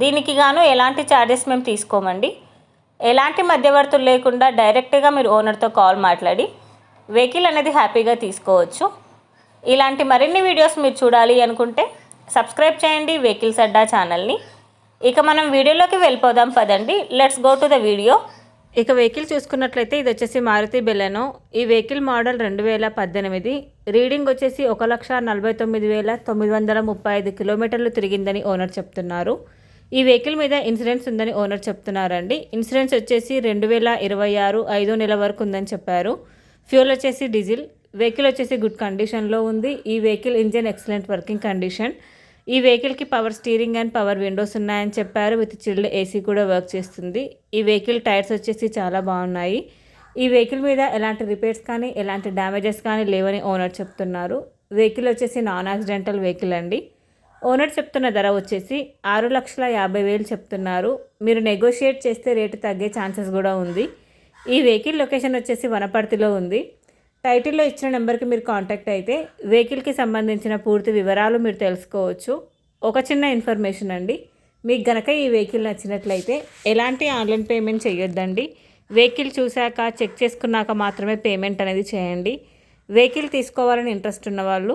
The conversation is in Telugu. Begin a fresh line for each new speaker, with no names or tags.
దీనికి గాను ఎలాంటి ఛార్జెస్ మేము తీసుకోమండి. ఎలాంటి మధ్యవర్తులు లేకుండా డైరెక్ట్గా మీరు ఓనర్తో కాల్ మాట్లాడి వెహికల్ అనేది హ్యాపీగా తీసుకోవచ్చు. ఇలాంటి మరిన్ని వీడియోస్ మీరు చూడాలి అనుకుంటే సబ్స్క్రైబ్ చేయండి వెహికల్స్ అడ్డా ఛానల్ని ఇక మనం వీడియోలోకి వెళ్ళిపోదాం పదండి. Let's go to the video ఇక వెహికల్ చూసుకున్నట్లయితే ఇది వచ్చేసి మారుతి బెలెనో. ఈ వెహికల్ మోడల్ రెండు వేల పద్దెనిమిది. రీడింగ్ వచ్చేసి ఒక లక్ష నలభై తొమ్మిది వేల తొమ్మిది వందల ముప్పై ఐదు కిలోమీటర్లు తిరిగిందని ఓనర్ చెప్తున్నారు. ఈ వెహికల్ మీద ఇన్సూరెన్స్ ఉందని ఓనర్ చెప్తున్నారండి. ఇన్సూరెన్స్ వచ్చేసి రెండు వేల ఇరవై ఆరు ఐదో నెల వరకు ఉందని చెప్పారు. ఫ్యూల్ వచ్చేసి డీజిల్. వెహికల్ వచ్చేసి గుడ్ కండిషన్లో ఉంది. ఈ vehicle engine excellent working condition. ఈ వెహికల్కి power steering and power windows ఉన్నాయని చెప్పారు. విత్ చిల్డ్ ఏసీ కూడా వర్క్ చేస్తుంది. ఈ వెహికల్ టైర్స్ వచ్చేసి చాలా బాగున్నాయి. ఈ వెహికల్ మీద ఎలాంటి రిపేర్స్ కానీ ఎలాంటి డ్యామేజెస్ కానీ లేవని ఓనర్ చెప్తున్నారు. వెహికల్ వచ్చేసి నాన్ యాక్సిడెంటల్ వెహికల్ అండి. ఓనర్ చెప్తున్న ధర వచ్చేసి ఆరు లక్షల యాభై వేలు చెప్తున్నారు. మీరు నెగోషియేట్ చేస్తే రేటు తగ్గే ఛాన్సెస్ కూడా ఉంది. ఈ వెహికల్ లొకేషన్ వచ్చేసి వనపర్తిలో ఉంది. టైటిల్లో ఇచ్చిన నెంబర్కి మీరు కాంటాక్ట్ అయితే వెహికల్కి సంబంధించిన పూర్తి వివరాలు మీరు తెలుసుకోవచ్చు. ఒక చిన్న ఇన్ఫర్మేషన్ అండి. మీకు గనక ఈ వెహికల్ నచ్చినట్లయితే ఎలాంటి ఆన్లైన్ పేమెంట్ చేయొద్దండి. వెహికల్ చూశాక చెక్ చేసుకున్నాక మాత్రమే పేమెంట్ అనేది చేయండి. వెహికల్ తీసుకోవాలని ఇంట్రెస్ట్ ఉన్న వాళ్ళు